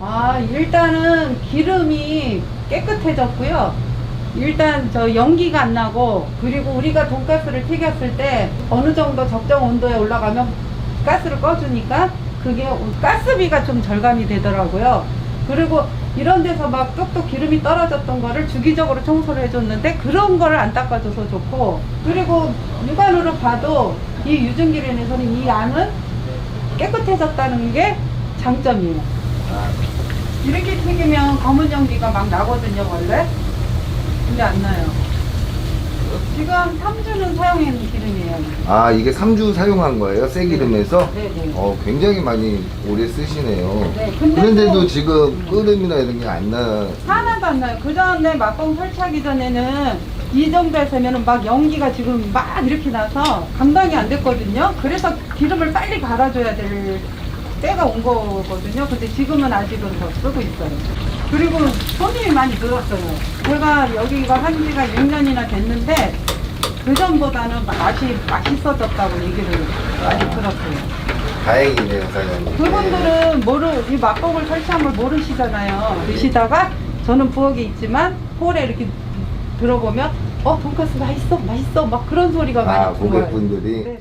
아, 일단은 기름이 깨끗해졌고요. 일단 저 연기가 안 나고 그리고 우리가 돈가스를 튀겼을 때 어느 정도 적정 온도에 올라가면 가스를 꺼주니까 그게 가스비가 좀 절감이 되더라고요. 그리고 이런 데서 막 뚝뚝 기름이 떨어졌던 거를 주기적으로 청소를 해줬는데 그런 거를 안 닦아줘서 좋고 그리고 육안으로 봐도 이 유증기름에서는 이 안은 깨끗해졌다는 게 장점이에요. 이렇게 튀기면 검은 연기가 막 나거든요, 원래. 근데 안 나요. 지금 3주는 사용한 기름이에요. 아 이게 3주 사용한 거예요? 새 기름에서? 네 네. 어 굉장히 많이 오래 쓰시네요. 네, 근데 그런데도 또- 지금 끓음이나 이런 게 안 나. 하나도 안 나요. 그 전에 막공 설치하기 전에는 이 정도에서면은 막 연기가 지금 막 이렇게 나서 감당이 안 됐거든요. 그래서 기름을 빨리 갈아줘야 될 때가 온 거거든요. 근데 지금은 아직은 더 쓰고 있어요. 그리고 손님이 많이 늘었어요. 제가 여기가 한 지가 6년이나 됐는데 그 전보다는 맛이 맛있어졌다고 얘기를 많이 들었어요. 다행이네요 사장님. 그분들은 모르 이 막국을 설치한 걸 모르시잖아요. 드시다가 저는 부엌에 있지만 홀에 이렇게 들어보면 어 돈가스 맛있어 맛있어 막 그런 소리가 많이 아 들어요. 고객분들이 네.